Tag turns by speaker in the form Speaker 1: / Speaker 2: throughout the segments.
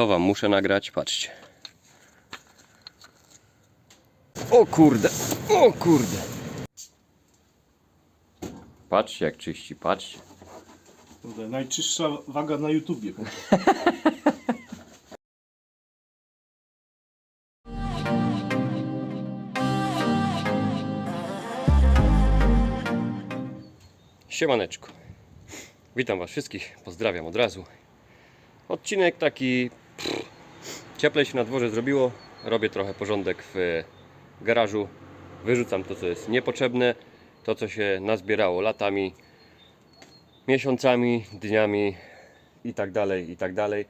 Speaker 1: To wam muszę nagrać, patrzcie. O kurde, o kurde. Patrzcie jak czyści, patrzcie.
Speaker 2: Kurde, najczystsza waga na YouTubie.
Speaker 1: Siemaneczko. Witam was wszystkich, pozdrawiam od razu. Odcinek taki... Cieplej się na dworze zrobiło. Robię trochę porządek w garażu. Wyrzucam to, co jest niepotrzebne. To, co się nazbierało latami, miesiącami, dniami i tak dalej, i tak dalej.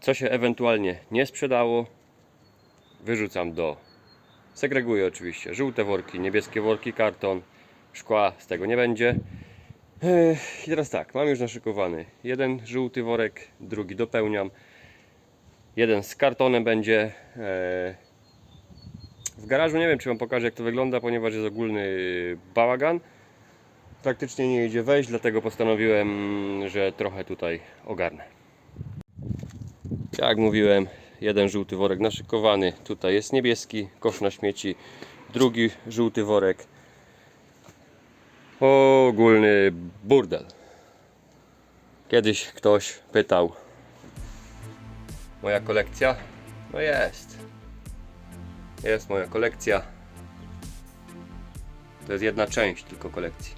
Speaker 1: Co się ewentualnie nie sprzedało, wyrzucam do... Segreguję oczywiście żółte worki, niebieskie worki, karton, szkła z tego nie będzie. I teraz tak, mam już naszykowany jeden żółty worek, drugi dopełniam. Jeden z kartonem będzie. e, W garażu nie wiem, czy Wam pokażę, jak to wygląda, ponieważ jest ogólny bałagan. Praktycznie nie idzie wejść, dlatego postanowiłem, że trochę tutaj ogarnę. Jak mówiłem, jeden żółty worek naszykowany. Tutaj jest niebieski, kosz na śmieci. Drugi żółty worek ogólny burdel. Kiedyś ktoś pytał, moja kolekcja? No jest. Jest moja kolekcja. To jest jedna część tylko kolekcji.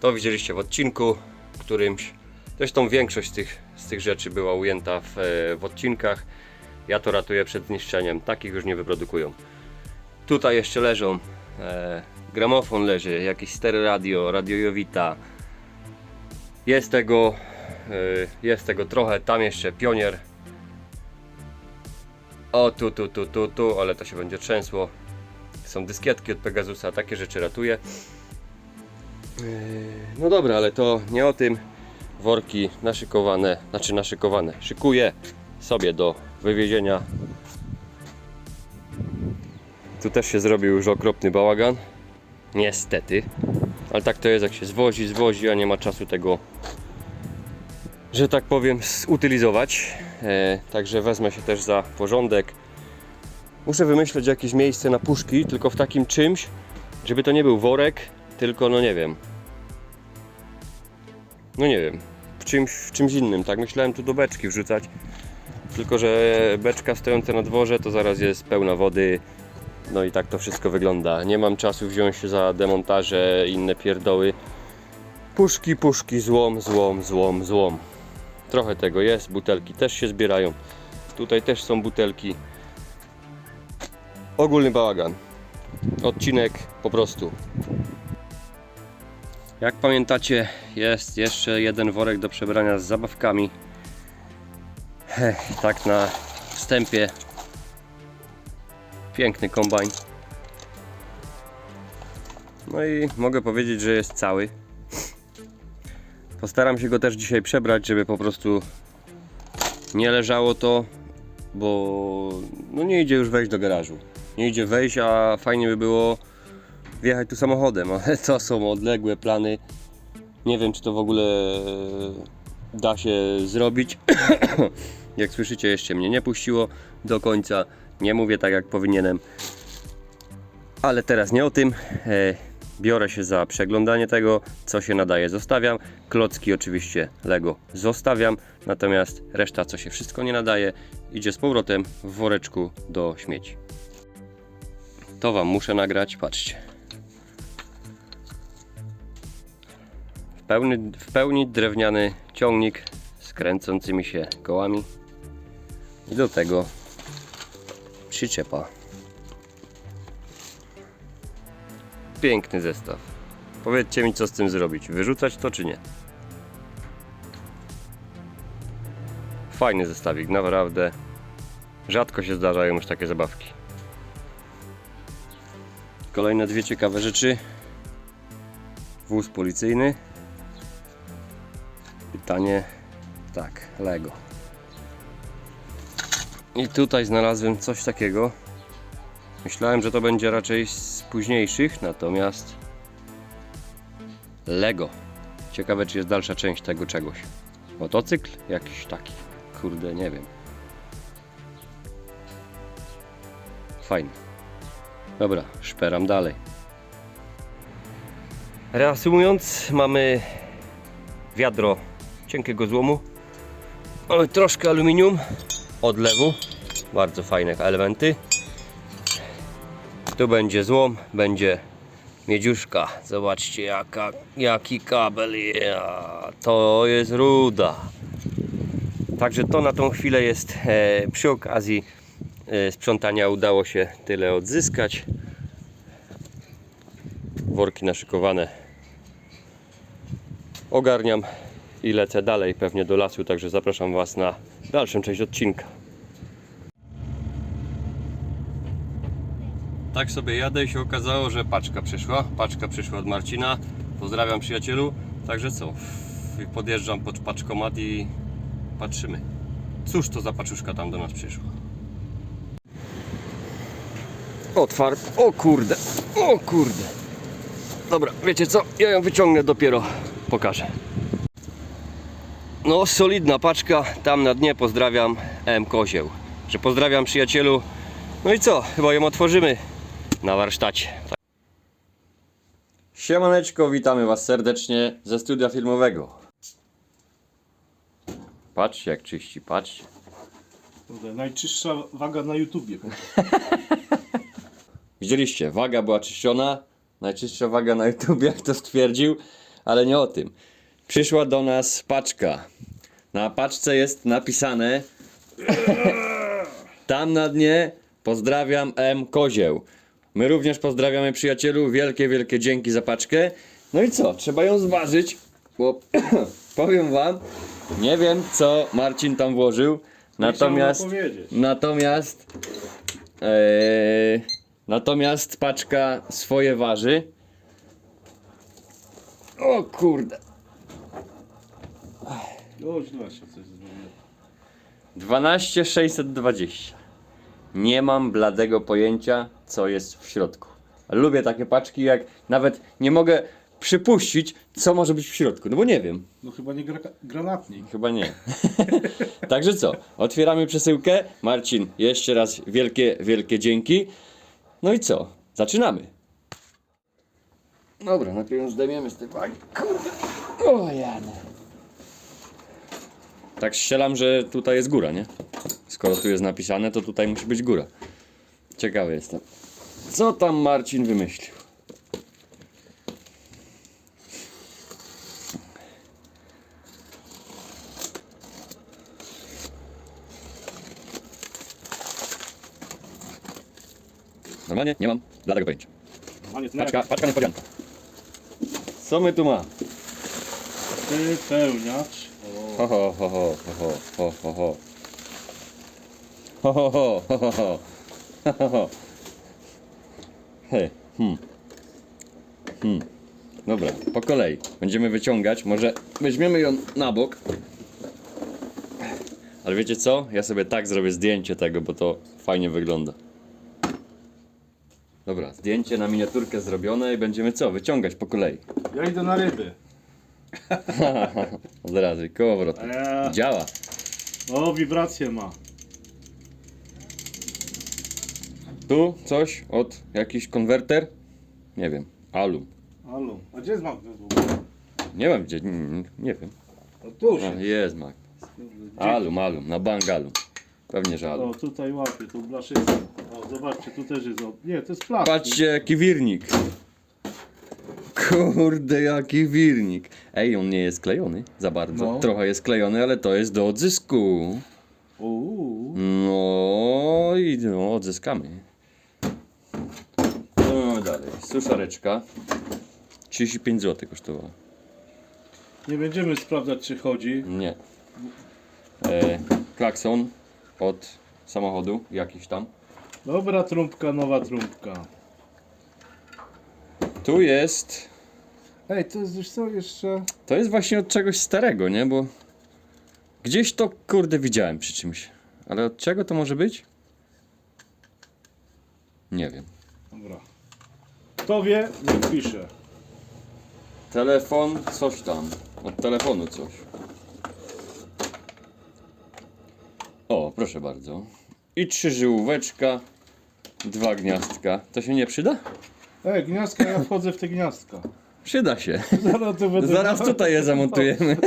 Speaker 1: To widzieliście w odcinku którymś. Zresztą większość z tych, z tych rzeczy była ujęta w, e, w odcinkach. Ja to ratuję przed zniszczeniem. Takich już nie wyprodukują. Tutaj jeszcze leżą. E, gramofon leży, jakiś stereo radio, radio Jowita. Jest tego, e, jest tego trochę. Tam jeszcze pionier. O tu, tu, tu, tu, tu, ale to się będzie trzęsło. Są dyskietki od Pegasusa, takie rzeczy ratuję. E, no dobra, ale to nie o tym. Worki naszykowane, znaczy naszykowane. Szykuję sobie do wywiezienia. Tu też się zrobił już okropny bałagan. Niestety. Ale tak to jest, jak się zwozi, zwozi, a nie ma czasu tego, że tak powiem, zutylizować. E, także wezmę się też za porządek. Muszę wymyśleć jakieś miejsce na puszki, tylko w takim czymś, żeby to nie był worek, tylko no nie wiem. No nie wiem. W czymś, w czymś innym, tak? Myślałem tu do beczki wrzucać. Tylko, że beczka stojąca na dworze to zaraz jest pełna wody. No i tak to wszystko wygląda. Nie mam czasu wziąć się za demontaże inne pierdoły. Puszki, puszki, złom, złom, złom, złom. Trochę tego jest, butelki też się zbierają. Tutaj też są butelki. Ogólny bałagan. Odcinek po prostu. Jak pamiętacie, jest jeszcze jeden worek do przebrania z zabawkami. Tak na wstępie. Piękny kombajn. No i mogę powiedzieć, że jest cały. Postaram się go też dzisiaj przebrać, żeby po prostu nie leżało to, bo no nie idzie już wejść do garażu. Nie idzie wejść, a fajnie by było wjechać tu samochodem, ale to są odległe plany. Nie wiem, czy to w ogóle da się zrobić. Jak słyszycie, jeszcze mnie nie puściło do końca. Nie mówię tak, jak powinienem. Ale teraz nie o tym. E, Biorę się za przeglądanie tego, co się nadaje, zostawiam. Klocki oczywiście Lego zostawiam, natomiast reszta, co się wszystko nie nadaje, idzie z powrotem w woreczku do śmieci. To Wam muszę nagrać, patrzcie. W pełni, w pełni drewniany ciągnik z kręcącymi się kołami i do tego przyczepa. Piękny zestaw. Powiedzcie mi, co z tym zrobić. Wyrzucać to, czy nie? Fajny zestawik, naprawdę. Rzadko się zdarzają już takie zabawki. Kolejne dwie ciekawe rzeczy. Wóz policyjny. Pytanie. Tak, Lego. I tutaj znalazłem coś takiego. Myślałem, że to będzie raczej z późniejszych, natomiast Lego. Ciekawe, czy jest dalsza część tego czegoś. Motocykl? Jakiś taki. Kurde, nie wiem. Fajny. Dobra, szperam dalej. Reasumując, mamy wiadro cienkiego złomu. Mamy troszkę aluminium, odlewu, bardzo fajne elementy. Tu będzie złom, będzie miedziuszka. Zobaczcie jaka, jaki kabel. Ja, to jest ruda. Także to na tą chwilę jest e, przy okazji e, sprzątania udało się tyle odzyskać. Worki naszykowane. Ogarniam i lecę dalej pewnie do lasu, także zapraszam Was na dalszą część odcinka. Tak sobie jadę i się okazało, że paczka przyszła. Paczka przyszła od Marcina. Pozdrawiam przyjacielu. Także co? Podjeżdżam pod paczkomat i patrzymy. Cóż to za paczuszka tam do nas przyszła? Otwart. O kurde. O kurde. Dobra, wiecie co? Ja ją wyciągnę dopiero. Pokażę. No, solidna paczka. Tam na dnie pozdrawiam M. Kozieł. Że pozdrawiam przyjacielu. No i co? Chyba ją otworzymy na warsztacie. Siemaneczko, witamy Was serdecznie ze studia filmowego. Patrzcie jak czyści, patrzcie.
Speaker 2: Kurde, najczystsza waga na YouTubie.
Speaker 1: Widzieliście, waga była czyszczona, najczystsza waga na YouTube, jak to stwierdził, ale nie o tym. Przyszła do nas paczka. Na paczce jest napisane tam na dnie pozdrawiam M. Kozieł. My również pozdrawiamy przyjacielu, wielkie, wielkie dzięki za paczkę. No i co, trzeba ją zważyć, bo powiem wam, nie wiem co Marcin tam włożył, natomiast... Natomiast e, Natomiast paczka swoje waży. O kurde.
Speaker 2: O, źle się coś zrobiło.
Speaker 1: 12620. Nie mam bladego pojęcia, co jest w środku. Lubię takie paczki, jak nawet nie mogę przypuścić, co może być w środku. No bo nie wiem.
Speaker 2: No chyba nie gra granatnik.
Speaker 1: Chyba nie. Także co? Otwieramy przesyłkę. Marcin, jeszcze raz wielkie, wielkie dzięki. No i co? Zaczynamy. Dobra, najpierw zdejmiemy z tej wagi. Kurde. O jane. Tak strzelam, że tutaj jest góra, nie? Skoro tu jest napisane, to tutaj musi być góra. Ciekawy jestem. Co tam Marcin wymyślił? Normalnie nie mam bladego pojęcia. Paczka, paczka niespodzianka. Co my tu ma?
Speaker 2: Wypełniacz.
Speaker 1: Ho, ho, ho. Hej, hmm. Hmm. Dobra, po kolei. Będziemy wyciągać. Może weźmiemy ją na bok. Ale wiecie co? Ja sobie tak zrobię zdjęcie tego, bo to fajnie wygląda. Dobra, zdjęcie na miniaturkę zrobione i będziemy co? Wyciągać po kolei.
Speaker 2: ja idę na ryby.
Speaker 1: Od razu, kołowrot.
Speaker 2: Eee,
Speaker 1: Działa.
Speaker 2: o, wibrację ma.
Speaker 1: Tu coś od jakiś konwerter? Nie wiem. Alum.
Speaker 2: Halo, a gdzie jest magnes w ogóle?
Speaker 1: Nie wiem gdzie, nie, nie wiem.
Speaker 2: O, tuż.
Speaker 1: A, jest mag.
Speaker 2: Gdzie?
Speaker 1: Alum, alum, na bank alum. Pewnie, że alum.
Speaker 2: O, tutaj łapie, tu blaszysta. O, zobaczcie, tu też jest. O, nie, to jest plastik.
Speaker 1: Patrzcie jaki wirnik. Kurde jaki wirnik. Ej, on nie jest klejony za bardzo.
Speaker 2: No.
Speaker 1: Trochę jest klejony, ale to jest do odzysku.
Speaker 2: Uuu.
Speaker 1: No i no, odzyskamy. No dalej. Suszareczka. 35 zł kosztowała.
Speaker 2: Nie będziemy sprawdzać, czy chodzi.
Speaker 1: Nie. E, klakson od samochodu, jakiś tam.
Speaker 2: Dobra trąbka, nowa trąbka.
Speaker 1: Tu jest.
Speaker 2: Ej, to jest wiesz co jeszcze?
Speaker 1: To jest właśnie od czegoś starego, nie? Bo gdzieś to kurde widziałem przy czymś. Ale od czego to może być? Nie wiem.
Speaker 2: Dobra. Kto wie, niech pisze.
Speaker 1: Telefon, coś tam. Od telefonu coś. O, proszę bardzo. I trzy żyłóweczka, dwa gniazdka. To się nie przyda?
Speaker 2: Ej, gniazdka, ja wchodzę w te gniazdka.
Speaker 1: Przyda się.
Speaker 2: Zaraz, to będę
Speaker 1: Zaraz tutaj je zamontujemy.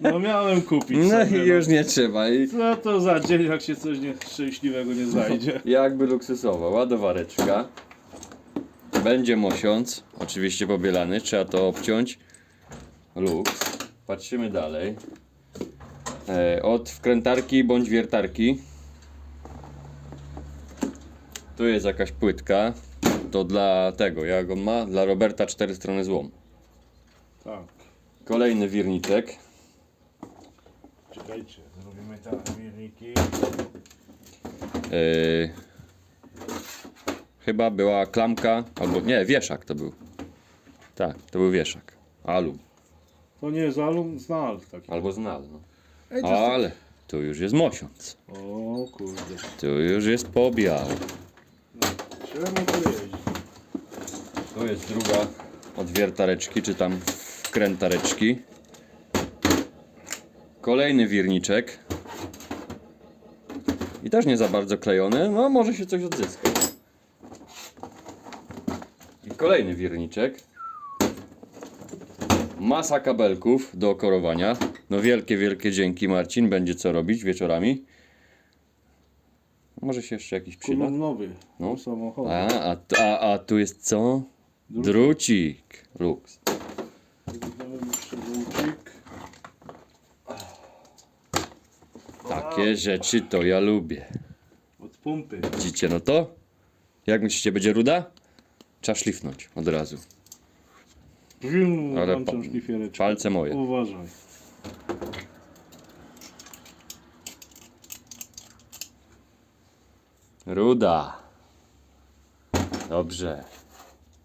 Speaker 2: No miałem kupić
Speaker 1: No
Speaker 2: sobie,
Speaker 1: i już nie trzeba. I
Speaker 2: Co to za dzień, jak się coś nieszczęśliwego nie znajdzie.
Speaker 1: jakby luksusowa ładowareczka. Będzie mosiąc, oczywiście pobielany, trzeba to obciąć. Luks. Patrzymy dalej. E, od wkrętarki bądź wiertarki. Tu jest jakaś płytka. To dla tego, jak on ma? Dla Roberta cztery strony złom.
Speaker 2: Tak.
Speaker 1: Kolejny wirniczek.
Speaker 2: Czekajcie, zrobimy tak, mirniki.
Speaker 1: Yy, chyba była klamka, albo nie, wieszak to był. Tak, to był wieszak. Alu,
Speaker 2: To nie jest alum, znal taki.
Speaker 1: albo znal. No.
Speaker 2: Ej, to jest...
Speaker 1: Ale tu już jest mosiąc.
Speaker 2: O kurde.
Speaker 1: Tu już jest pobiał.
Speaker 2: Czemu to jeździ?
Speaker 1: Tu jest druga od wiertareczki, czy tam wkrętareczki. Kolejny wirniczek. I też nie za bardzo klejony, no może się coś odzyska. I kolejny wirniczek. Masa kabelków do okorowania. No wielkie, wielkie dzięki Marcin, będzie co robić wieczorami. Może się jeszcze jakiś przyda.
Speaker 2: Kolumnowy.
Speaker 1: No.
Speaker 2: No. samochód.
Speaker 1: A, a, a, a tu jest co? Drucik. Lux.
Speaker 2: Jeszcze żółcik.
Speaker 1: Takie rzeczy to ja lubię.
Speaker 2: Od pompy.
Speaker 1: Widzicie, no to? Jak myślicie, będzie ruda? Trzeba szlifnąć od razu.
Speaker 2: Brzum,
Speaker 1: Ale pa-. Palce moje.
Speaker 2: Uważaj.
Speaker 1: Ruda. Dobrze.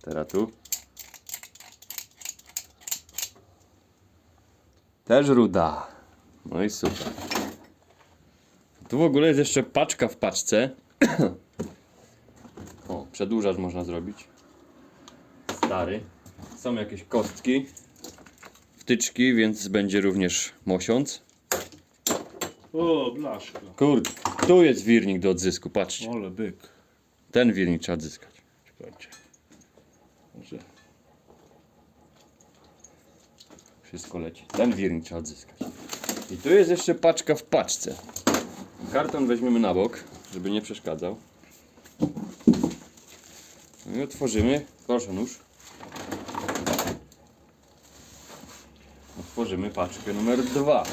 Speaker 1: Teraz tu. Też ruda. No i super. Tu w ogóle jest jeszcze paczka w paczce. o, przedłużacz można zrobić. Stary. Są jakieś kostki. Wtyczki, więc będzie również mosiąc.
Speaker 2: O, blaszka.
Speaker 1: Kurde, tu jest wirnik do odzysku, patrzcie.
Speaker 2: Ole, byk.
Speaker 1: Ten wirnik trzeba odzyskać.
Speaker 2: Czekajcie. Może...
Speaker 1: Wszystko leci. Ten wirnik trzeba odzyskać. I tu jest jeszcze paczka w paczce. Karton weźmiemy na bok, żeby nie przeszkadzał. No i otworzymy. Proszę nóż. Otworzymy paczkę numer dwa.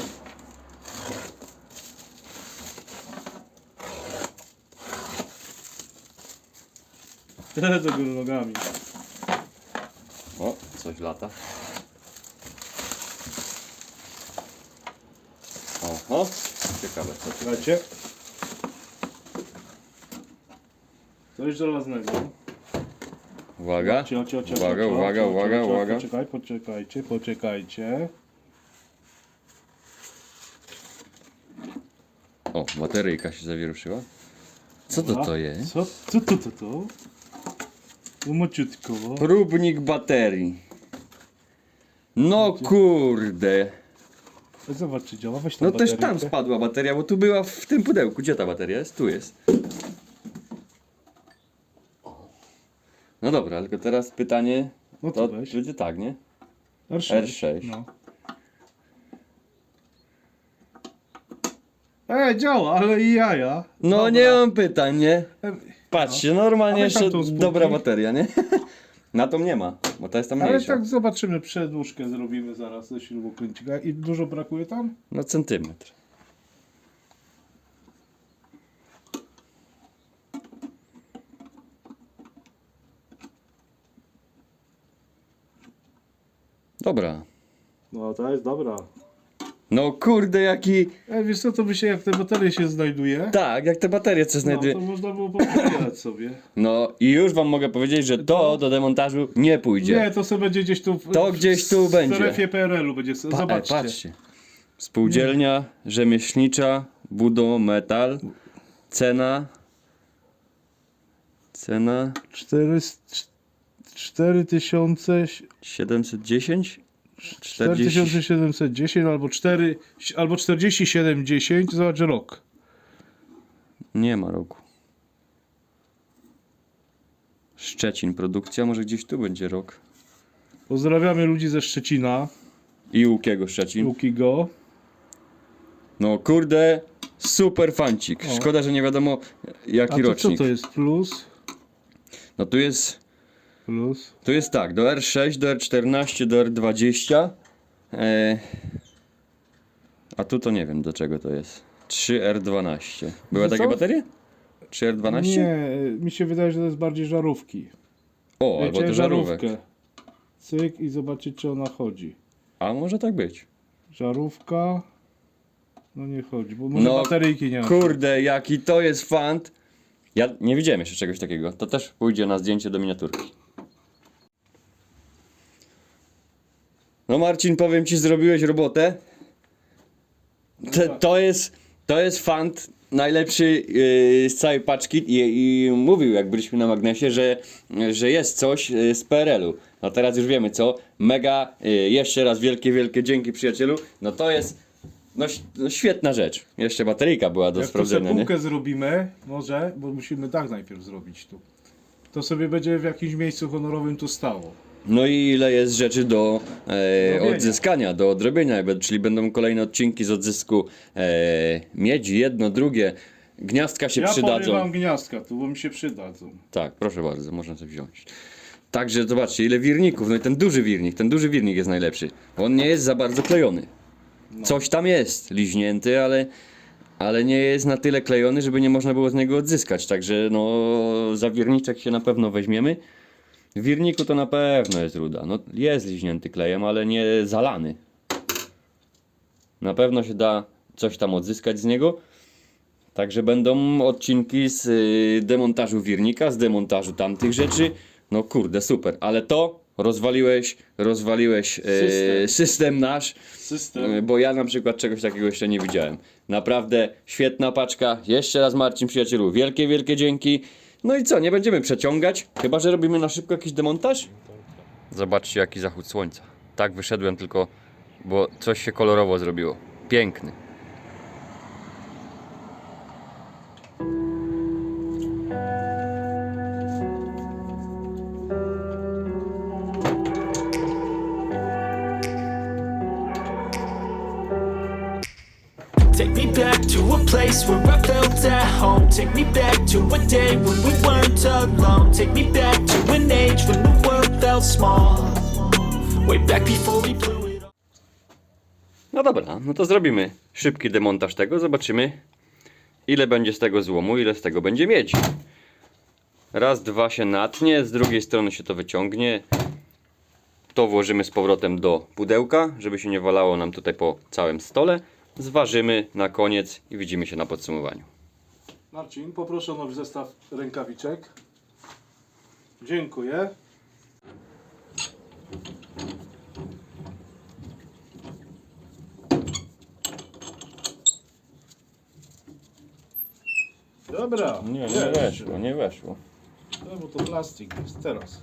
Speaker 2: Tyle do góry nogami.
Speaker 1: O, coś lata. Oho, ciekawe co tu.
Speaker 2: Słuchajcie. Coś żelaznego.
Speaker 1: Uwaga,
Speaker 2: Cio, cio, cio,
Speaker 1: uwaga,
Speaker 2: cio,
Speaker 1: uwaga,
Speaker 2: cio,
Speaker 1: uwaga,
Speaker 2: cio,
Speaker 1: uwaga.
Speaker 2: Poczekaj, poczekajcie, poczekajcie.
Speaker 1: O, bateryjka się zawieruszyła. Co to
Speaker 2: Dobra.
Speaker 1: to jest?
Speaker 2: Co, co to, to, to? Mociutko.
Speaker 1: Próbnik baterii. No kurde.
Speaker 2: Zobacz, czy działa. Weź tam
Speaker 1: No też tam spadła bateria, bo tu była w tym pudełku. Gdzie ta bateria jest? Tu jest. No dobra, tylko teraz pytanie.
Speaker 2: No to
Speaker 1: To
Speaker 2: weź.
Speaker 1: będzie tak, nie?
Speaker 2: R6.
Speaker 1: R6.
Speaker 2: No. Ej, działa, ale i jaja.
Speaker 1: No
Speaker 2: Dobra.
Speaker 1: nie mam pytań, nie?
Speaker 2: E,
Speaker 1: Patrzcie, normalnie
Speaker 2: A weź tam
Speaker 1: jeszcze
Speaker 2: tą spółkę.
Speaker 1: dobra bateria, nie? Na tą nie ma, bo ta jest tam
Speaker 2: Ale
Speaker 1: mniejsza.
Speaker 2: tak zobaczymy, przedłużkę zrobimy zaraz ze śrubokręcika. I dużo brakuje tam?
Speaker 1: No centymetr. Dobra.
Speaker 2: No, to jest dobra.
Speaker 1: No kurde, jaki...
Speaker 2: Ej, wiesz co, to by się, jak te baterie się znajduje,
Speaker 1: Tak, jak te baterie co
Speaker 2: no,
Speaker 1: znajduje.
Speaker 2: to można było poprzebierać sobie.
Speaker 1: No i już wam mogę powiedzieć, że to do demontażu nie pójdzie.
Speaker 2: Nie, to sobie będzie gdzieś tu w,
Speaker 1: To gdzieś tu
Speaker 2: w
Speaker 1: będzie.
Speaker 2: strefie PRL-u będzie.
Speaker 1: Pa-
Speaker 2: Zobaczcie.
Speaker 1: E, patrzcie. Spółdzielnia rzemieślnicza Budo Metal. Cena. Cena.
Speaker 2: 400, 4000,
Speaker 1: 710? 40.
Speaker 2: 4710 albo 4, albo 4710, zobacz rok.
Speaker 1: Nie ma roku. Szczecin, produkcja, może gdzieś tu będzie rok.
Speaker 2: Pozdrawiamy ludzi ze Szczecina,
Speaker 1: I Łukiego Szczecin.
Speaker 2: Łukigo.
Speaker 1: No kurde, super fancik.
Speaker 2: O.
Speaker 1: Szkoda, że nie wiadomo
Speaker 2: A
Speaker 1: jaki
Speaker 2: to co
Speaker 1: rocznik.
Speaker 2: to jest? Plus?
Speaker 1: No tu jest,
Speaker 2: Plus.
Speaker 1: tu jest tak, do R6, do R14, do R20. E, a tu to nie wiem do czego to jest. 3R12. Były takie baterie? 3R12?
Speaker 2: Nie, mi się wydaje, że to jest bardziej żarówki.
Speaker 1: O, albo
Speaker 2: Wiecie,
Speaker 1: to żarówek.
Speaker 2: żarówkę. Cyk i zobaczycie, czy ona chodzi.
Speaker 1: A może tak być.
Speaker 2: Żarówka. No nie chodzi, bo może
Speaker 1: No,
Speaker 2: bateryjki nie ma.
Speaker 1: Kurde, jaki to jest fant. Ja nie widziałem jeszcze czegoś takiego. To też pójdzie na zdjęcie do miniaturki. No Marcin, powiem ci, zrobiłeś robotę. Te, to jest, to jest fant najlepszy yy, z całej paczki i, i mówił, jak byliśmy na magnesie, że, że jest coś yy, z PRL-u. No teraz już wiemy co. Mega, yy, jeszcze raz wielkie, wielkie dzięki przyjacielu. No to jest no, ś- no świetna rzecz. Jeszcze bateryjka była do
Speaker 2: Jak tu
Speaker 1: sprawdzenia, nie?
Speaker 2: półkę zrobimy, może, bo musimy tak najpierw zrobić tu. To sobie będzie w jakimś miejscu honorowym tu stało.
Speaker 1: No i ile jest rzeczy do e, odzyskania, do odrobienia, jakby- czyli będą kolejne odcinki z odzysku e, miedzi, jedno, drugie. Gniazdka się
Speaker 2: ja
Speaker 1: przydadzą.
Speaker 2: powiem wam gniazdka tu, bo mi się przydadzą.
Speaker 1: Tak, proszę bardzo, można sobie wziąć. Także zobaczcie, ile wirników. No i ten duży wirnik, ten duży wirnik jest najlepszy. On nie jest za bardzo klejony. Coś tam jest liźnięty, ale, ale nie jest na tyle klejony, żeby nie można było z niego odzyskać. Także no, za wirniczek się na pewno weźmiemy. W wirniku to na pewno jest ruda. No, jest liźnięty klejem, ale nie zalany. Na pewno się da coś tam odzyskać z niego. Także będą odcinki z y, demontażu wirnika, z demontażu tamtych rzeczy. No kurde, super. Ale to rozwaliłeś, rozwaliłeś y,
Speaker 2: System.
Speaker 1: system nasz.
Speaker 2: System.
Speaker 1: Y, Bo ja na przykład czegoś takiego jeszcze nie widziałem. Naprawdę świetna paczka. Jeszcze raz Marcin przyjacielu, wielkie, wielkie dzięki. No i co, nie będziemy przeciągać, chyba że robimy na szybko jakiś demontaż? Zobaczcie jaki zachód słońca. Tak wyszedłem tylko, bo coś się kolorowo zrobiło. Piękny.
Speaker 3: Me back to a place where I felt at home. Take me back to a day when we weren't alone. Take me back to an age when the world felt small. Way back before we blew it.
Speaker 1: No dobra, no to zrobimy szybki demontaż tego, zobaczymy ile będzie z tego złomu, ile z tego będzie miedzi. Raz, dwa się natnie, z drugiej strony się to wyciągnie. To włożymy z powrotem do pudełka, żeby się nie walało nam tutaj po całym stole. Zważymy na koniec i widzimy się na podsumowaniu.
Speaker 2: Marcin, poproszę o nowy zestaw rękawiczek. Dziękuję. Dobra. jest.
Speaker 1: nie weszło.
Speaker 2: No, bo to plastik jest teraz.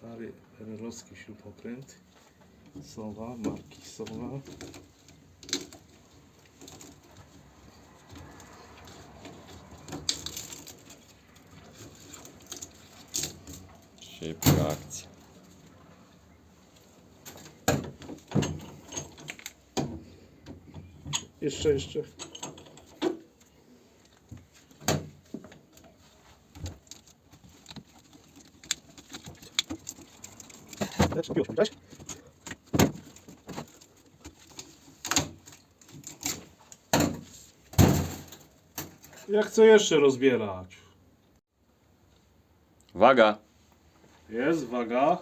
Speaker 2: Stary perelowski śrubokręt. Sowa, marki Sowa.
Speaker 1: Szybka akcja.
Speaker 2: Jeszcze, jeszcze. Już, cześć. Ja chcę jeszcze rozbierać.
Speaker 1: Uwaga!
Speaker 2: Jest, waga.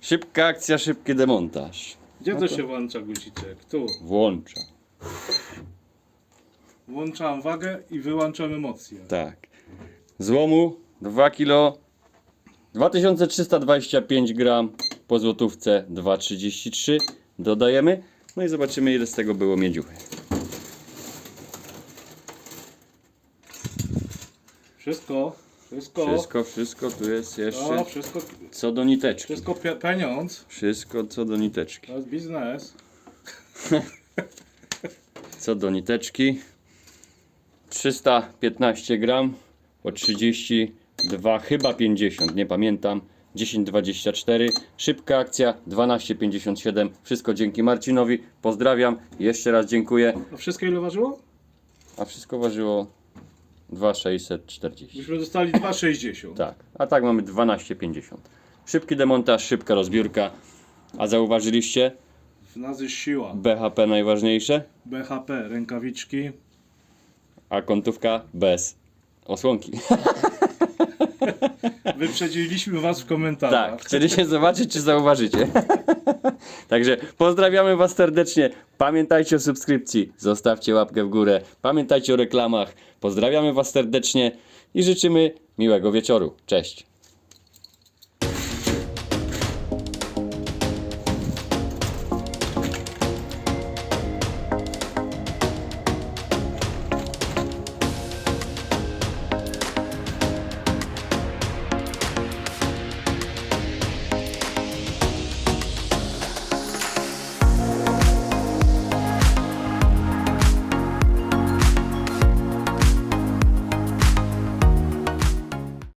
Speaker 1: Szybka akcja, szybki demontaż.
Speaker 2: Gdzie to się włącza guziczek? Tu.
Speaker 1: Włącza.
Speaker 2: Włączam wagę i wyłączam emocje.
Speaker 1: Tak. Złomu 2 kg 2325 gram po złotówce 2,33 dodajemy. No i zobaczymy ile z tego było miedziuchy.
Speaker 2: Wszystko, wszystko.
Speaker 1: Wszystko, wszystko tu jest
Speaker 2: No,
Speaker 1: jeszcze
Speaker 2: wszystko,
Speaker 1: co do niteczki.
Speaker 2: wszystko pie- pieniądz.
Speaker 1: Wszystko co do niteczki.
Speaker 2: To jest biznes.
Speaker 1: Co do niteczki 315 gram po 32 chyba 50 nie pamiętam. 10,24 szybka akcja 12,57 wszystko dzięki Marcinowi. Pozdrawiam jeszcze raz dziękuję.
Speaker 2: A wszystko ile ważyło?
Speaker 1: a wszystko ważyło 2,640
Speaker 2: Myśmy dostali 2,60.
Speaker 1: tak a tak mamy 12,50 szybki demontaż szybka rozbiórka. A zauważyliście?
Speaker 2: W nas jest siła.
Speaker 1: BHP najważniejsze?
Speaker 2: BHP, rękawiczki.
Speaker 1: a kątówka bez osłonki
Speaker 2: Wyprzedziliśmy was w komentarzach.
Speaker 1: Tak, chcieliście zobaczyć, czy zauważycie. Także pozdrawiamy Was serdecznie. Pamiętajcie o subskrypcji, zostawcie łapkę w górę. Pamiętajcie o reklamach. Pozdrawiamy Was serdecznie i życzymy miłego wieczoru. Cześć.